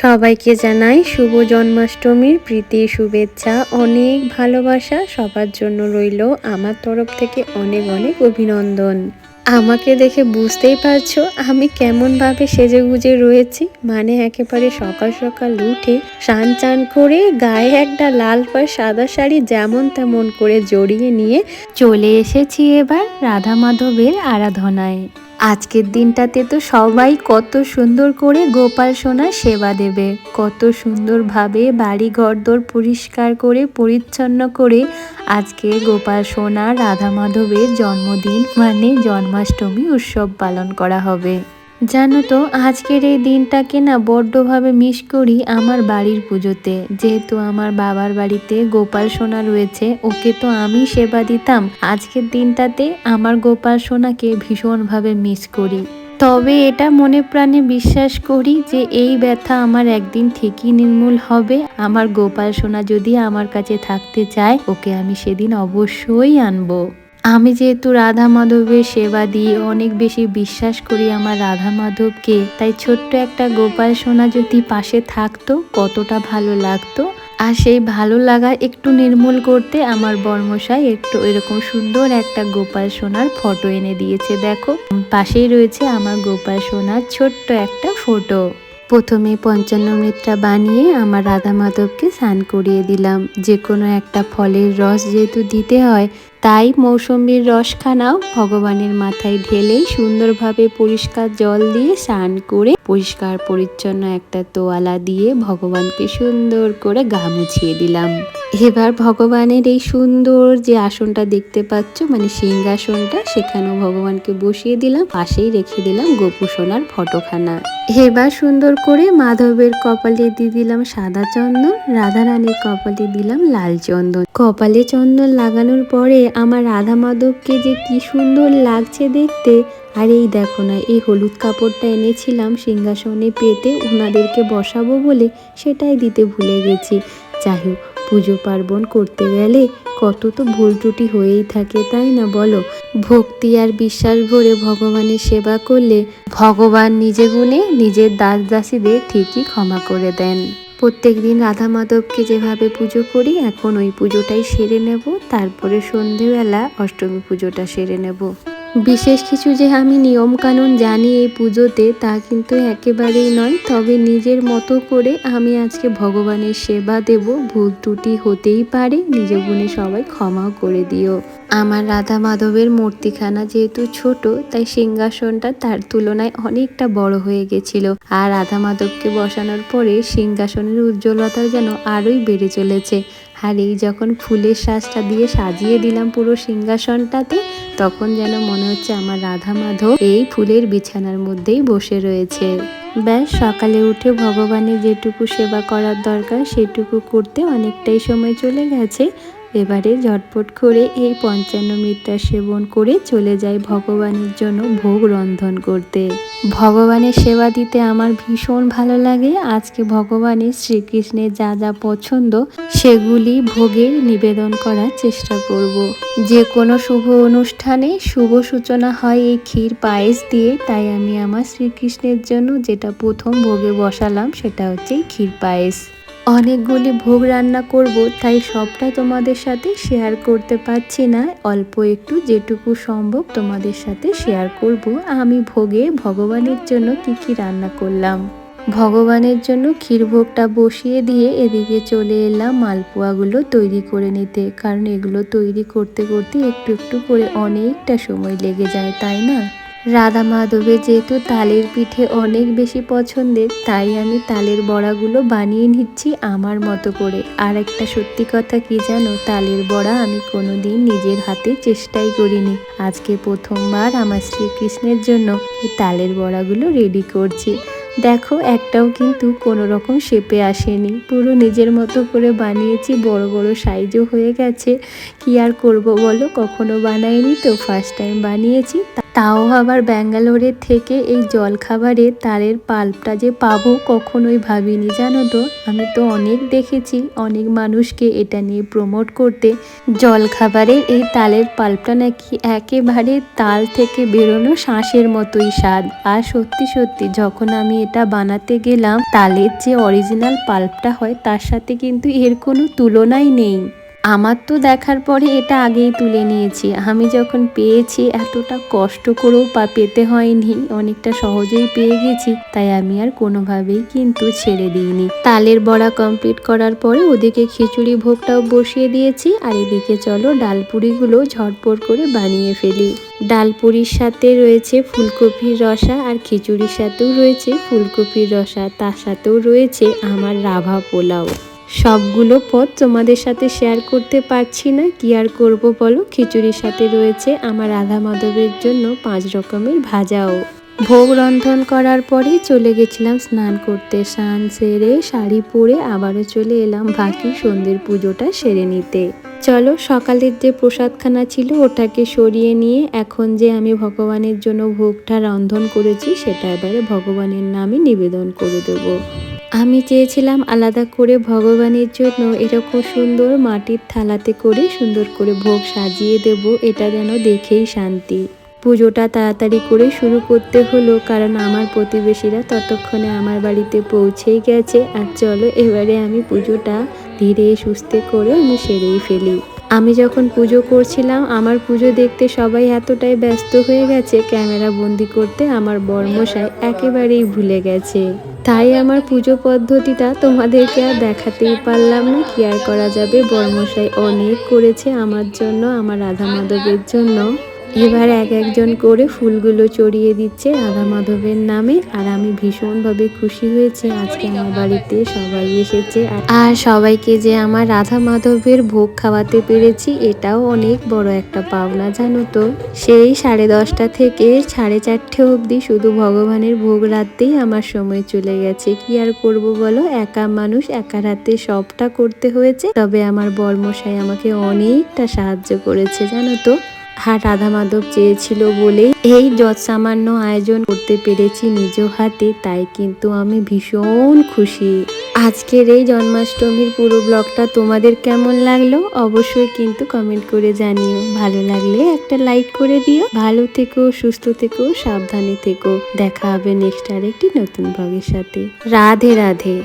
সবাইকে জানাই শুভ জন্মাষ্টমীর প্রীতি, শুভেচ্ছা, অনেক ভালোবাসা। সবার জন্য রইল আমার তরফ থেকে অনেক অনেক অভিনন্দন। আমাকে দেখে বুঝতেই পারছ আমি কেমনভাবে সেজে গুজে রয়েছি। মানে একেবারে সকাল সকাল উঠে স্নান চান করে গায়ে একটা লাল পাড় সাদা শাড়ি যেমন তেমন করে জড়িয়ে নিয়ে চলে এসেছি এবার রাধা মাধবের আরাধনায়। আজকের দিনটাতে তো সবাই কত সুন্দর করে গোপাল সোনা সেবা দেবে। কত সুন্দরভাবে বাড়ি ঘরদোর পরিষ্কার করে, পরিচ্ছন্ন করে আজকে গোপাল সোনা রাধা মাধবের জন্মদিন মানে জন্মাষ্টমী উৎসব পালন করা হবে। জানো তো, আজকের এই দিনটাকে না বড্ডভাবে মিস করি আমার বাড়ির পুজোতে। যেহেতু আমার বাবার বাড়িতে গোপাল সোনা রয়েছে, ওকে তো আমি সেবা দিতাম। আজকের দিনটাতে আমার গোপাল সোনাকে ভীষণভাবে মিস করি। তবে এটা মনে প্রাণে বিশ্বাস করি যে এই ব্যথা আমার একদিন ঠিকই নির্মূল হবে। আমার গোপাল সোনা যদি আমার কাছে থাকতে চায়, ওকে আমি সেদিন অবশ্যই আনব। আমি যেহেতু রাধা মাধবের সেবা দিয়ে অনেক বেশি বিশ্বাস করি আমার রাধা মাধবকে, তাই ছোট্ট একটা গোপাল সোনা যদি পাশে থাকতো, কতটা ভালো লাগতো। আর সেই ভালো লাগা একটু নির্মূল করতে আমার বর্মশাই একটু এরকম সুন্দর একটা গোপাল সোনার ফটো এনে দিয়েছে, দেখো। পাশেই রয়েছে আমার গোপাল সোনার ছোট্ট একটা ফটো। প্রথমে পঞ্চান্ন মিনিটটা বানিয়ে আমার রাধা মাধবকে স্নান করিয়ে দিলাম। যে কোনো একটা ফলের রস যেহেতু দিতে হয় তাই মৌসুম্বির রসখানাও ভগবানের মাথায় ঢেলে সুন্দরভাবে পরিষ্কার জল দিয়ে স্নান করে পরিষ্কার পরিচ্ছন্ন একটা তোয়ালা দিয়ে ভগবানকে সুন্দর করে গা মুছিয়ে দিলাম। এবার ভগবানের এই সুন্দর যে আসনটা দেখতে পাচ্ছ মানে সিংহাসনটা, সেখানেও ভগবানকে বসিয়ে দিলাম, পাশেই রেখে দিলাম গোপুসোনার ফটোখানা। এবার সুন্দর করে মাধবের কপালে দিয়ে দিলাম সাদা চন্দন, রাধারানীর কপালে দিলাম লাল চন্দন। কপালে চন্দন লাগানোর পরে আমার রাধা মাধবকে যে কি সুন্দর লাগছে দেখতে, আর এই দেখো না, এই হলুদ কাপড়টা এনেছিলাম সিংহাসনে পেতে ওনাদেরকে বসাবো বলে সেটাই দিতে ভুলে গেছি। যাই হোক পুজো পার্বণ করতে গেলে কত তো ভুল ত্রুটি হয়েই থাকে, তাই না বলো? ভক্তি আর বিশ্বাস ভরে ভগবানের সেবা করলে ভগবান নিজে গুণে নিজের দাস দাসীদের ঠিকই ক্ষমা করে দেন। প্রত্যেক দিন রাধা মাধবকে যেভাবে পুজো করি, এখন ওই পুজোটাই সেরে নেব, তারপরে সন্ধেবেলা অষ্টমী পুজোটা সেরে নেব। বিশেষ কিছু যে আমি নিয়ম কানুন জানি এই পুজোতে, তা কিন্তু একেবারেই নয়। তবে নিজের মতো করে আমি আজকে ভগবানের সেবা দেব। ভুল ত্রুটি হতেই পারে, নিজ গুণে সবাই ক্ষমাও করে দিও। আমার রাধা মাধবের মূর্তিখানা যেহেতু ছোট, তাই সিংহাসনটা তার তুলনায় অনেকটা বড় হয়ে গেছিল। আর রাধা মাধবকে বসানোর পরে সিংহাসনের উজ্জ্বলতা যেন আরোই বেড়ে চলেছে। আর এই যখন ফুলের শ্বাসটা দিয়ে সাজিয়ে দিলাম পুরো সিংহাসনটাতে, তখন যেন মনে হচ্ছে আমার রাধা মাধব এই ফুলের বিছানার মধ্যেই বসে রয়েছে। ব্যাস, সকালে উঠে ভগবানের যেটুকু সেবা করার দরকার, সেটুকু করতে অনেকটাই সময় চলে গেছে। এবারে ঝটপট করে এই পঞ্চান্ন মিটটা সেবন করে চলে যায় ভগবানের জন্য ভোগ রন্ধন করতে। ভগবানের সেবা দিতে আমার ভীষণ ভালো লাগে। আজকে ভগবানের শ্রীকৃষ্ণের যা যা পছন্দ, সেগুলি ভোগে নিবেদন করার চেষ্টা করব। যে কোনো শুভ অনুষ্ঠানে শুভ সূচনা হয় এই ক্ষীর পায়েস দিয়ে, তাই আমি আমার শ্রীকৃষ্ণের জন্য যেটা প্রথম ভোগে বসালাম সেটা হচ্ছে ক্ষীর পায়েস। অনেকগুলি ভোগ রান্না করব, তাই সবটা তোমাদের সাথে শেয়ার করতে পারছি না। অল্প একটু যেটুকু সম্ভব তোমাদের সাথে শেয়ার করব। আমি ভোগে ভগবানের জন্য কি কি রান্না করলাম? ভগবানের জন্য ক্ষীরভোগটা বসিয়ে দিয়ে এদিকে চলে এলাম মালপোয়াগুলো তৈরি করে নিতে। কারণ এগুলো তৈরি করতে করতে একটু একটু করে অনেকটা সময় লেগে যায়, তাই না? রাধা মাধবের যেহেতু তালের পিঠে অনেক বেশি পছন্দের, তাই আমি তালের বড়াগুলো বানিয়ে নিচ্ছি আমার মতো করে। আর একটা সত্যি কথা কি জানো, তালের বড়া আমি কোনোদিন নিজের হাতে চেষ্টাই করিনি। আজকে প্রথমবার আমার শ্রীকৃষ্ণের জন্য এই তালের বড়াগুলো রেডি করছি। দেখো, একটাও কিন্তু কোনো রকম শেপে আসেনি। পুরো নিজের মতো করে বানিয়েছি, বড় বড় সাইজও হয়ে গেছে। কি আর করব বলো, কখনো বানাইনি তো ফার্স্ট টাইম বানিয়েছি তাও আবার ব্যাঙ্গালোরের থেকে এই জলখাবারে তালের পাল্পটা যে পাবো কখনোই ভাবিনি, জানো তো? আমি তো অনেক দেখেছি, অনেক মানুষকে এটা নিয়ে প্রমোট করতে। জলখাবারে এই তালের পাল্পটা নাকি একেবারে তাল থেকে বেরোনো শাঁসের মতোই স্বাদ। আর সত্যি সত্যি, যখন আমি এটা বানাতে গেলাম, তালের যে অরিজিনাল পাল্পটা হয়, তার সাথে কিন্তু এর কোনো তুলনাই নেই। আমার তো দেখার পরে এটা আগেই তুলে নিয়েছি। আমি যখন পেয়েছি, এতটা কষ্ট করেও পা পেতে হয়নি। অনেকটা সহজেই পেয়ে গেছি, তাই আমি আর কোনোভাবেই কিন্তু ছেড়ে দিইনি। তালের বড়া কমপ্লিট করার পরে ওদিকে খিচুড়ি ভোগটাও বসিয়ে দিয়েছি। আর এদিকে চলো ডালপুরিগুলো ঝটপট করে বানিয়ে ফেলি। ডালপুরির সাথে রয়েছে ফুলকপির রসা আর খিচুড়ির সাথেও রয়েছে ফুলকপির রসা। তার সাথেও রয়েছে আমার রাভা পোলাও। সবগুলো পদ তোমাদের সাথে শেয়ার করতে পারছি না। কি আর করব বলো? খিচুড়ির সাথে রয়েছে আমার রাধা মাধবের জন্য পাঁচ রকমের ভাজাও। ভোগ রন্ধন করার পরে চলে গেছিলাম স্নান করতে। স্নান সেরে শাড়ি পরে আবারও চলে এলাম বাকি সন্ধ্যের পুজোটা সেরে নিতে। চলো, সকালের যে প্রসাদখানা ছিল ওটাকে সরিয়ে নিয়ে এখন যে আমি ভগবানের জন্য ভোগটা রন্ধন করেছি সেটা এবারে ভগবানের নামে নিবেদন করে দেবো। আমি চেয়েছিলাম আলাদা করে ভগবানের জন্য এরকম সুন্দর মাটির থালাতে করে সুন্দর করে ভোগ সাজিয়ে দেব, এটা যেন দেখেই শান্তি। পুজোটা তাড়াতাড়ি করে শুরু করতে হলো, কারণ আমার প্রতিবেশীরা ততক্ষণে আমার বাড়িতে পৌঁছেই গেছে। আর চলো, এবারে আমি পুজোটা ধীরে সুস্থে করে আমি সেরেই ফেলি। আমি যখন পুজো করছিলাম, আমার পুজো দেখতে সবাই এতটাই ব্যস্ত হয়ে গেছে, ক্যামেরা বন্দি করতে আমার বর্মশাই একেবারেই ভুলে গেছে। তাই আমার পুজো পদ্ধতিটা তোমাদেরকে আর দেখাতেই পারলাম না কি আর করা যাবে। বর্মশাই অনেক করেছে আমার জন্য, আমার রাধা মাধবের জন্য। এবার এক একজন করে ফুলগুলো চড়িয়ে দিচ্ছে রাধা মাধবের নামে, আর আমি ভীষণভাবে খুশি হয়েছি। আজকে আমার বাড়িতে সবাই এসেছে। আর সবাইকে যে আমার রাধা মাধবের ভোগ খাওয়াতে পেরেছি, এটাও অনেক বড় একটা পাওনা, জানো তো। সেই সাড়ে দশটা থেকে সাড়ে চারটে অবধি শুধু ভগবানের ভোগ রাখতেই আমার সময় চলে গেছে। কি আর করব বলো? একা মানুষ, একা রাতে সবটা করতে হয়েছে। তবে আমার বর্মশাই আমাকে অনেকটা সাহায্য করেছে, জানো তো। আর রাধা মাধব চেয়েছিল বলেই এই যৎ সামান্য আয়োজন করতে পেরেছি নিজ হাতে, তাই কিন্তু আমি ভীষণ খুশি। আজকের এই জন্মাষ্টমীর পুরো ব্লগটা তোমাদের কেমন লাগল অবশ্যই কিন্তু কমেন্ট করে জানিও। ভালো লাগলে একটা লাইক করে দিও। ভালো থেকো, সুস্থ থেকো, সাবধানে থেকো। দেখা হবে নেক্সট আরেকটি নতুন ব্লগের সাথে। রাধে রাধে।